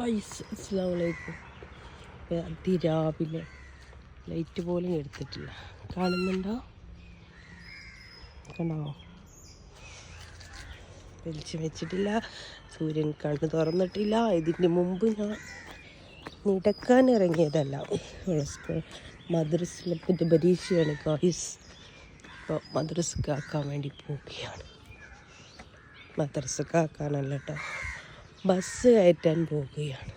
അസ്സാമലൈക്കും അതിരാവിലെ ലൈറ്റ് പോലും എടുത്തിട്ടില്ല. കാണുന്നുണ്ടോ? കണ്ടോ? വെളിച്ചം വെച്ചിട്ടില്ല. സൂര്യൻ കണ്ണ് തുറന്നിട്ടില്ല. ഇതിന് മുമ്പ് ഞാൻ നിടക്കാൻ ഇറങ്ങിയതല്ല. സ്കൂൾ മദ്രസിലെ പുതിയ പരീക്ഷയാണ് ഗോയിസ് ഇപ്പോൾ മദ്രസക്കാക്കാൻ വേണ്ടി പോവുകയാണ്. മദ്രസക്കാക്കാനല്ല കേട്ടോ ബസ് കയറ്റാൻ പോവുകയാണ്.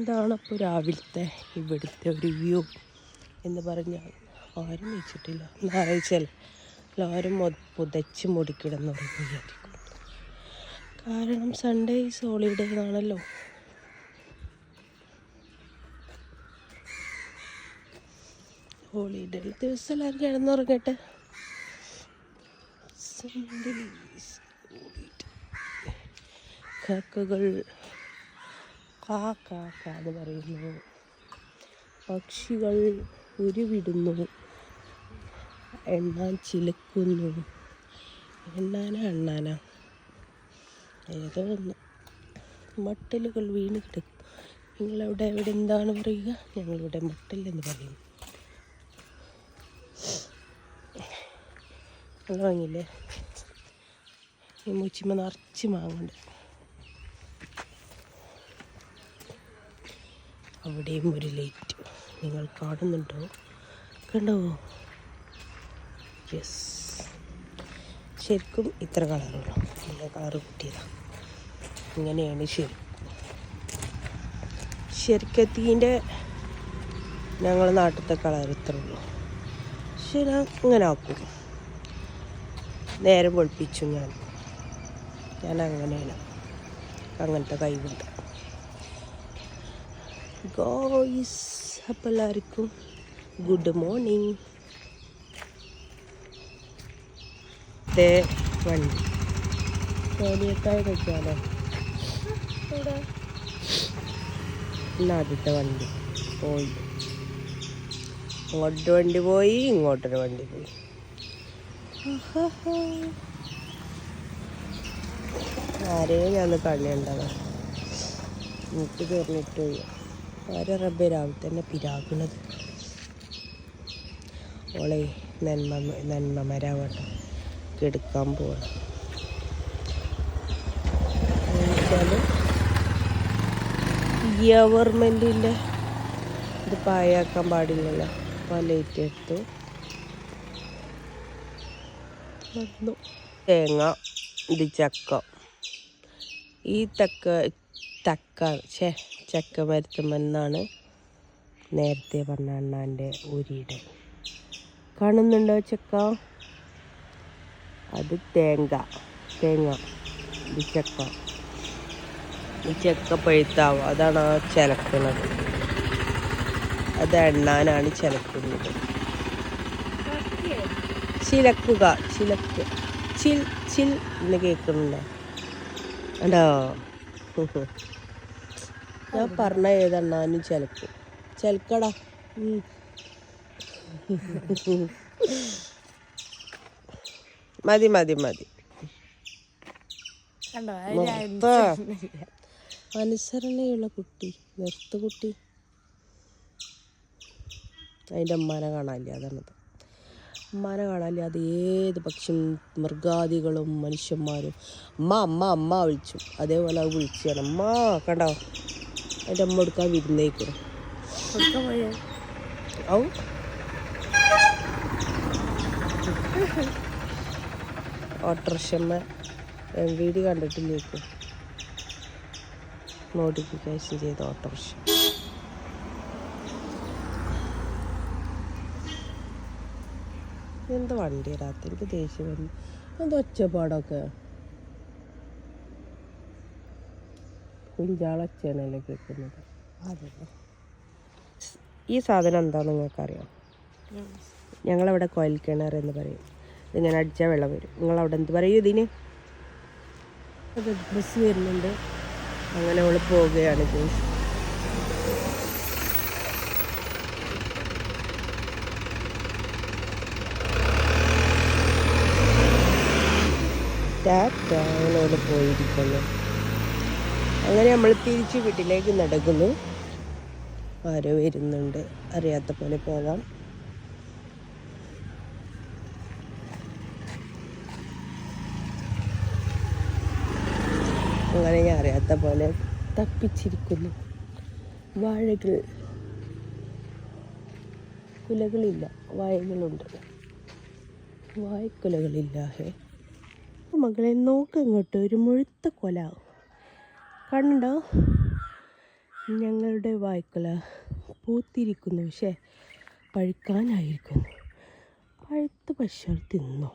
ഇതാണപ്പോൾ രാവിലത്തെ ഇവിടുത്തെ ഒരു വ്യൂ എന്ന് പറഞ്ഞാൽ ആരും വെച്ചിട്ടില്ല ഞായറാഴ്ചയല്ല എല്ലാവരും പുതച്ച് മുടിക്കിടന്ന് വിചാരിക്കും കാരണം സൺഡേ ഈസ് ഹോളിഡേ ആണല്ലോ ഹോളിഡേ ദിവസം എല്ലാവരും കിടന്നുറങ്ങട്ടെ. കാക്കകൾ. കാ കാ എന്ന് പറയുന്നു. പക്ഷികൾ ഉരുവിടുന്നു. എണ്ണാൻ ചിലക്കുന്നു. എണ്ണാന എണ്ണാനാ. ഏതോ ഒന്ന്. മട്ടലുകൾ വീണ് കിടക്കും നിങ്ങളവിടെ എവിടെ എന്താണ് പറയുക? ഞങ്ങളിവിടെ മട്ടൽ എന്ന് പറയുന്നു. അത് വാങ്ങിയില്ലേ ഈ മൂച്ചിമ്മ നിറച്ച് മാങ്ങുണ്ട്. അവിടെയും ഒരു ലൈറ്റ് നിങ്ങൾ കാണുന്നുണ്ടോ? കണ്ടോ? യെസ് ശരിക്കും ഇത്ര കളറുള്ളൂ നല്ല കളറ് കിട്ടിയതാണ് ഇങ്ങനെയാണ് ശരി. ശരിക്കത്തീന്റെ ഞങ്ങൾ നാട്ടിലത്തെ കളർ ഇത്ര ഉള്ളൂ. ശരി ഞാൻ ഇങ്ങനെ ആക്കും. നേരം പൊളിപ്പിച്ചു ഞാൻ. ഞാൻ അങ്ങനെയാണ്. അങ്ങനത്തെ കഴിവുണ്ട്. ഗോയ്സ് അപ്പോൾ എല്ലാവർക്കും ഗുഡ് മോർണിംഗ് ദേ വണ്ടി. തോന്നിയത്തായി ഇന്ന് ആദ്യത്തെ വണ്ടി. പോയി. അങ്ങോട്ടൊരു വണ്ടി പോയി ഇങ്ങോട്ടൊരു വണ്ടി പോയി. ആരെയും ഞാൻ കള്ളിയുണ്ടാകാം എനിക്ക് തീർന്നിട്ട് ആരെ റബ്ബെ രാവിലെ തന്നെ പിരാകുന്നത്? ഓളെ നന്മ നന്മ മരാവട്ടെ കെടുക്കാൻ പോകണം ഗവർമെന്റിന്റെ ഇത് പായാക്കാൻ പാടില്ലല്ലോ. അപ്പോൾ ലേറ്റ് എടുത്തു. വന്നു തേങ്ങ ഇത് ചക്ക ഈ തക്ക തക്ക ചേ ചക്ക വരുത്തുമെന്നാണ് നേരത്തെ പറഞ്ഞ അണ്ണാന്റെ ഊരിയുടെ കാണുന്നുണ്ടോ ചക്ക? അത് തേങ്ങ തേങ്ങ ഇത് ചക്ക ഈ ചക്ക പഴുത്താവും അതാണ് ആ ചിലക്കുന്നത്. അത് എണ്ണാനാണ് ചിലക്കുന്നത്. ചിലക്കുക ചിലക്ക്. ചിൽ ചിൽ എന്ന് കേൾക്കുന്നുണ്ടോ. ഉണ്ടോ ഞാൻ പറഞ്ഞ ഏതെണ്ണാനും ചിലക്കും. ചിലക്കടാ. മതി മതി മതി. അനുസരണയുള്ള കുട്ടി നിർത്ത കുട്ടി. അതിന്റെ അമ്മാനെ കാണാനില്ല അതാണത് അമ്മാനെ കാണാല്ലേ അത് ഏത് പക്ഷിയും മൃഗാദികളും മനുഷ്യന്മാരും. അമ്മ അമ്മ അമ്മ വിളിച്ചു. അതേപോലെ അത് വിളിച്ചാണ് അമ്മ കണ്ടോ? അതിന്റെ അമ്മ എടുക്കാൻ വിരുന്നേക്കും ഔ. ഓട്ടോറിക്ഷമ്മ എം വി ഡി കണ്ടിട്ടില്ലേക്കും. നോട്ടിഫിക്കേഷൻ ചെയ്ത ഓട്ടോറിക്ഷ. എന്താ വണ്ടി രാത്രി? എനിക്ക് ദേഷ്യം വന്നു. അത് ഒച്ചപ്പാടൊക്കെ. കുഞ്ചാളൊച്ചയാണല്ലോ കേൾക്കുന്നത്. അതല്ലേ. ഈ സാധനം എന്താണെന്ന് നിങ്ങൾക്കറിയാം ഞങ്ങളവിടെ കോയിൽ കിണർ എന്ന് പറയും. ഇതിങ്ങനെ അടിച്ചാൽ വെള്ളം വരും. നിങ്ങളവിടെ എന്ത് പറയും ഇതിന്? അത് ബസ് വരുന്നുണ്ട്. അങ്ങനെ അവൾ പോവുകയാണ് ജോസ് ടാറ്റ അവനോട് പോയിരിക്കുന്നു. അങ്ങനെ നമ്മൾ തിരിച്ച് വീട്ടിലേക്ക് നടക്കുന്നു. ആരോ വരുന്നുണ്ട്. അറിയാത്ത പോലെ പോകാം. അങ്ങനെ ഞാൻ അറിയാത്ത പോലെ തപ്പിച്ചിരിക്കുന്നു. വാഴകൾ. കുലകളില്ല. വാഴകളുണ്ട് വാഴക്കുലകളില്ല ഹേ മകളെ നോക്ക് ഇങ്ങോട്ട് ഒരു മുഴുത്ത കൊല. കണ്ടോ ഞങ്ങളുടെ വായ്ക്കുല പൂത്തിരിക്കുന്നു പക്ഷേ പഴുക്കാനായിരിക്കുന്നു. പഴുത്ത പശു തിന്നു?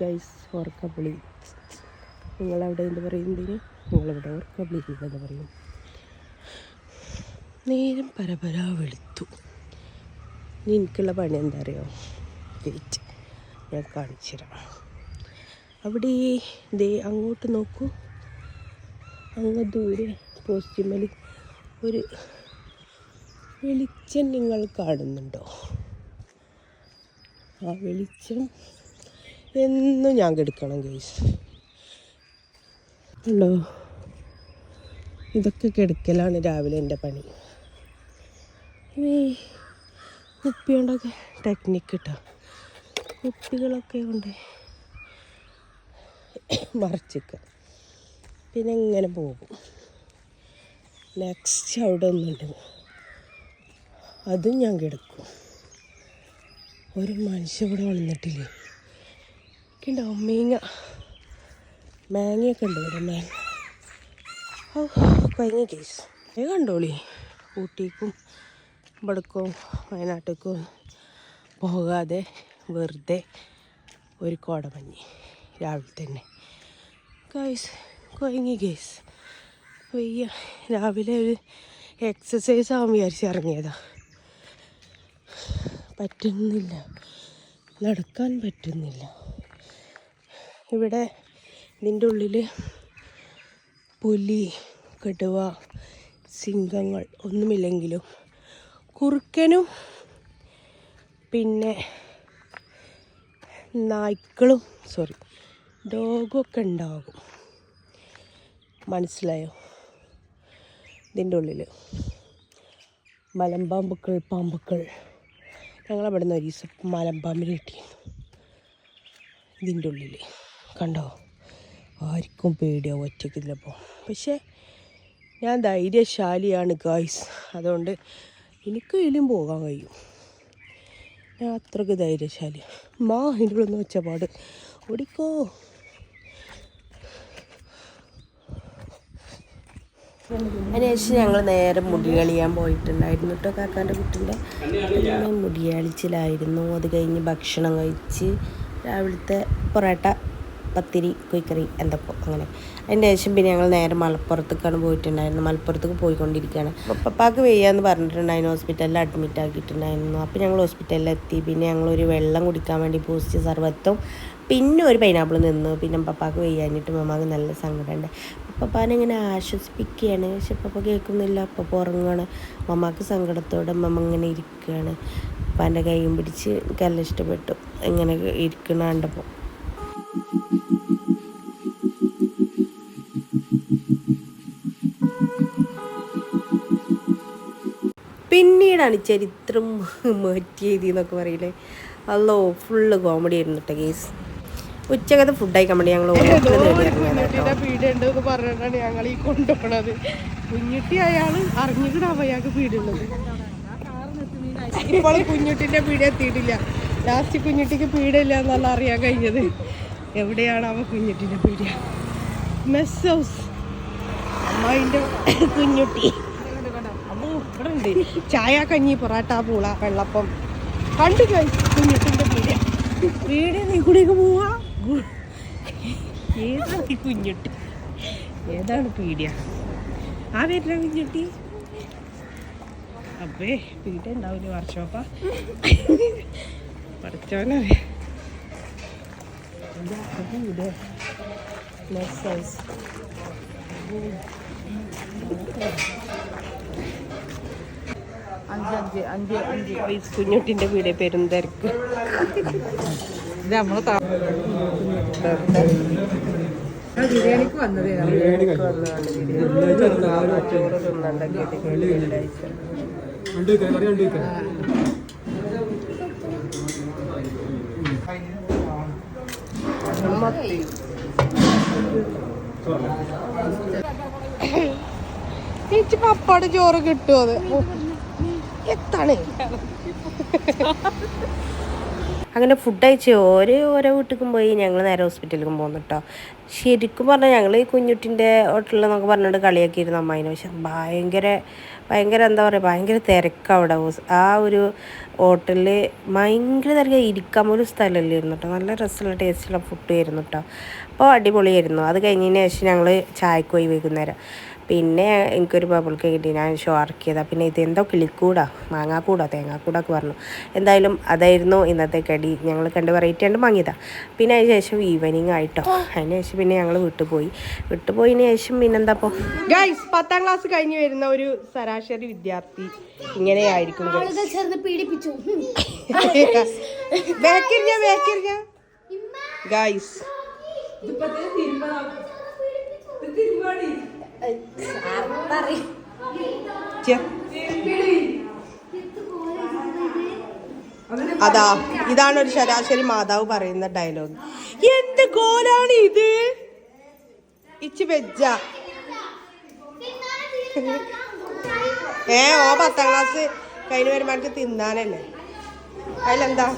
ഗൈസ് ഓർക്കപ്പുളി നിങ്ങളവിടെ എന്ത് പറയുന്നതിന് നിങ്ങളിവിടെ ഓർക്കപ്പുളി എന്ന് പറയും. നേരം പരപരാ വെളുത്തു. എനിക്കുള്ള പണി എന്താ അറിയോ? വെയിറ്റ് ഞാൻ കാണിച്ചു തരാം അവിടെ ദേ അങ്ങോട്ട് നോക്കൂ. അങ്ങ് ദൂരെ പോസ്റ്റിമലി ഒരു വെളിച്ചം നിങ്ങൾ കാണുന്നുണ്ടോ? ആ വെളിച്ചം എന്നും ഞാൻ കെടുക്കണം കേസ് ഹലോ. ഇതൊക്കെ കിടക്കലാണ് രാവിലെ എന്റെ പണി. ഈ കുപ്പിയോണ്ടൊക്കെ ടെക്നിക്ക് കിട്ടാം കുപ്പികളൊക്കെ ഉണ്ട്. മറിച്ചിക്ക. പിന്നെ ഇങ്ങനെ പോകും. നെക്സ്റ്റ് അവിടെ ഒന്നുണ്ട്. അതും ഞാൻ കിടക്കും. ഒരു മനുഷ്യ ഇവിടെ വന്നിട്ടില്ലേ? ഉണ്ടാവും മേങ്ങ മാങ്ങയൊക്കെ ഉണ്ട് ഇവിടെ മാങ്ങ. ഓ കഴിഞ്ഞ കേസ്. ഏ കണ്ടോളി? ഊട്ടിക്കും ഇവിടക്കും വയനാട്ടിക്കും പോകാതെ വെറുതെ ഒരു കോടമഞ്ഞ് രാവിലെ തന്നെ. ഗൈസ് കൊയങ്ങി ഗൈസ് വയ്യ. രാവിലെ ഒരു എക്സസൈസ് ആവാൻ വിചാരിച്ച് ഇറങ്ങിയതാ. പറ്റുന്നില്ല. നടക്കാൻ പറ്റുന്നില്ല. ഇവിടെ ഇതിന്റെ ഉള്ളിൽ പുലി കടുവ സിംഹങ്ങൾ ഒന്നുമില്ലെങ്കിലും കുറുക്കനും പിന്നെ നായ്ക്കളും സോറി ഡോഗൊക്കെ ഉണ്ടാകും. മനസ്സിലായോ? ഇതിന്റെ ഉള്ളിൽ മലമ്പാമ്പുക്കൾ പാമ്പുക്കൾ. ഞങ്ങളവിടെ നിന്ന് ഒരു ദിവസം മലമ്പാമ്പിനെ കിട്ടിയിരുന്നു. ഇതിന്റെ ഉള്ളിൽ കണ്ടോ? ആർക്കും പേടിയാവും ഒറ്റയ്ക്ക് ഇതിലപ്പോൾ പക്ഷേ ഞാൻ ധൈര്യശാലിയാണ് ഗായ്സ് അതുകൊണ്ട് എനിക്ക് ഇതിലും പോകാൻ കഴിയും. ഞാൻ അത്രയ്ക്ക് ധൈര്യശാലി. മാ നിന്ന് വെച്ചപാട് ഓടിക്കോ. അതിനുശേഷം ഞങ്ങൾ നേരെ മുടി കളിയാൻ പോയിട്ടുണ്ടായിരുന്നു കേട്ടോ കാക്കാന്റെ കുട്ടിന്റെ പിന്നെ മുടി കളിച്ചിലായിരുന്നു അത് കഴിഞ്ഞ് ഭക്ഷണം കഴിച്ച് രാവിലത്തെ പൊറോട്ട പത്തിരി കുയിക്കറി എന്തൊക്കെ അങ്ങനെ. അതിന്റെ ശേഷം പിന്നെ ഞങ്ങൾ നേരെ മലപ്പുറത്തേക്കാണ് പോയിട്ടുണ്ടായിരുന്നു മലപ്പുറത്തേക്ക് പോയിക്കൊണ്ടിരിക്കുകയാണ്. പപ്പാക്ക് വയ്യാന്ന് പറഞ്ഞിട്ടുണ്ടായിരുന്നു. ഹോസ്പിറ്റലിൽ അഡ്മിറ്റ് ആക്കിയിട്ടുണ്ടായിരുന്നു. അപ്പോൾ ഞങ്ങൾ ഹോസ്പിറ്റലിൽ എത്തി. പിന്നെ ഞങ്ങളൊരു വെള്ളം കുടിക്കാൻ വേണ്ടി പൂസ്റ്റ് സർബത്തും പിന്നെ ഒരു പൈനാപ്പിൾ നിന്നു. പിന്നെ പപ്പാക്ക് വയ്യാഞ്ഞിട്ട് മമ്മാക്ക് നല്ല സങ്കടമുണ്ട്. പപ്പാനെ ഇങ്ങനെ ആശ്വസിപ്പിക്കുകയാണ്. പക്ഷെ പപ്പ കേൾക്കുന്നില്ല. പപ്പ ഉറങ്ങുകയാണ് മമ്മാക്ക് സങ്കടത്തോടെ മമ്മ ഇങ്ങനെ ഇരിക്കുകയാണ്. പപ്പാന്റെ കൈയും പിടിച്ച് കല്ല ഇഷ്ടപ്പെട്ടു. ഇങ്ങനെ ഇരിക്കണ കണ്ടപ്പോൾ പിന്നീടാണ് ചരിത്രം മാറ്റിയത് എന്നൊക്കെ പറയില്ലേ? അല്ലോ ഫുള്ള് കോമഡി ആയിരുന്നു കേട്ടോ കേസ് ഉച്ചക്കത്തെ ഫുഡ് കഴിക്കാൻ വേണ്ടി ഞങ്ങൾ പറഞ്ഞിട്ടാണ് ഞങ്ങൾ ഈ കൊണ്ടുപോണത്. കുഞ്ഞുട്ടി അയാൾ അറിഞ്ഞിട്ടാവും അയാൾക്ക് പീടുള്ളത് ഇപ്പോൾ കുഞ്ഞുട്ടിന്റെ പീഡ എത്തിയിട്ടില്ല. ലാസ്റ്റ് കുഞ്ഞുട്ടിക്ക് പീഡില്ല എന്നല്ല അറിയാൻ കഴിഞ്ഞത്. എവിടെയാണ് അവ കുഞ്ഞുട്ടിന്റെ പീഡ മെസ് ഹൗസ് അമ്മായിന്റെ കുഞ്ഞുട്ടി. ഉണ്ട് ചായ കഞ്ഞി പൊറാട്ട പൂള വെള്ളപ്പം. കണ്ടു കഴിച്ചു കുഞ്ഞുട്ടിന്റെ പീടിയ പീഡ നീ കൂടെയൊക്കെ പോവാ? ഏതാണ് ഈ കുഞ്ഞുട്ടി? ഏതാണ് പീഡിയ? ആ വരുന്ന കുഞ്ഞുട്ടി? അപ്പേ പീഡ ഉണ്ടാവില്ല വർഷോപ്പ പഠിച്ചോനറിയാം വീട് മെസ് ഹൗസ് അഞ്ച് അഞ്ച് അഞ്ച് അഞ്ച്. കുഞ്ഞുട്ടിന്റെ വീട് ഇത് ബിരിയാണിക്ക് വന്നത് ചോറ് തിന്നണ്ടെങ്കിൽ വെള്ളിയാഴ്ച. മത്തി ചേച്ചി പപ്പാട് ചോറ് കിട്ടുമോ അത്? എത്താണ്? അങ്ങനെ ഫുഡ് അയച്ച് ഓരോ ഓരോ വീട്ടിലും പോയി ഞങ്ങൾ നേരെ ഹോസ്പിറ്റലിലേക്കും പോകുന്നു കേട്ടോ ശരിക്കും പറഞ്ഞാൽ ഞങ്ങൾ ഈ കുഞ്ഞുട്ടിന്റെ ഹോട്ടലിൽ പറഞ്ഞിട്ട് കളിയാക്കിയിരുന്നു അമ്മായിനെ. പക്ഷെ ഭയങ്കര ഭയങ്കര എന്താ പറയുക ഭയങ്കര തിരക്കാണ് അവിടെ. ആ ഒരു ഹോട്ടലിൽ ഭയങ്കര തിരക്ക്. ഇരിക്കാൻ പോലും സ്ഥലമില്ലായിരുന്നു കേട്ടോ നല്ല രസമുള്ള ടേസ്റ്റുള്ള ഫുഡ് ആയിരുന്നു കേട്ടോ അപ്പോൾ അടിപൊളിയായിരുന്നു. അത് കഴിഞ്ഞതിന് ശേഷം ഞങ്ങൾ ചായക്ക് പോയി വൈകുന്നേരം. പിന്നെ എനിക്കൊരു ബബിൾ കേക്ക് കിട്ടി. ഞാൻ ഷോ ഇറക്കിയതാണ് പിന്നെ ഇതെന്തോ കിളിക്കൂടാ മാങ്ങാക്കൂടാ തേങ്ങാക്കൂടൊക്കെ പറഞ്ഞു. എന്തായാലും അതായിരുന്നു ഇന്നത്തെ കടി. ഞങ്ങൾ കണ്ട് വെറൈറ്റി ആയിട്ട് വാങ്ങിയതാണ് പിന്നെ അതിന് ശേഷം ഈവനിങ് ആയിട്ടോ. അതിന് ശേഷം പിന്നെ ഞങ്ങൾ വിട്ടുപോയി. വിട്ടുപോയതിന് ശേഷം പിന്നെന്താ ഇപ്പോൾ ഗൈസ് പത്താം ക്ലാസ് കഴിഞ്ഞ് വരുന്ന ഒരു ശരാശരി വിദ്യാർത്ഥി ഇങ്ങനെയായിരിക്കും ആളുകൾ ചേർന്ന് പീഡിപ്പിച്ചു. ബേക്കിരിഞ്ഞ തിരുമ്പാടി ഗൈസ് അതാ ഇതാണ് ഒരു ശരാശരി മാതാവ് പറയുന്ന ഡയലോഗ് എന്ത് ഗോലാണ് ഇത്? ഇച്ച് വെജ്ജ. ഏ ഓ പത്താം ക്ലാസ് കഴിഞ്ഞ് എനിക്ക് തിന്നാനല്ലേ? അതിലെന്താ?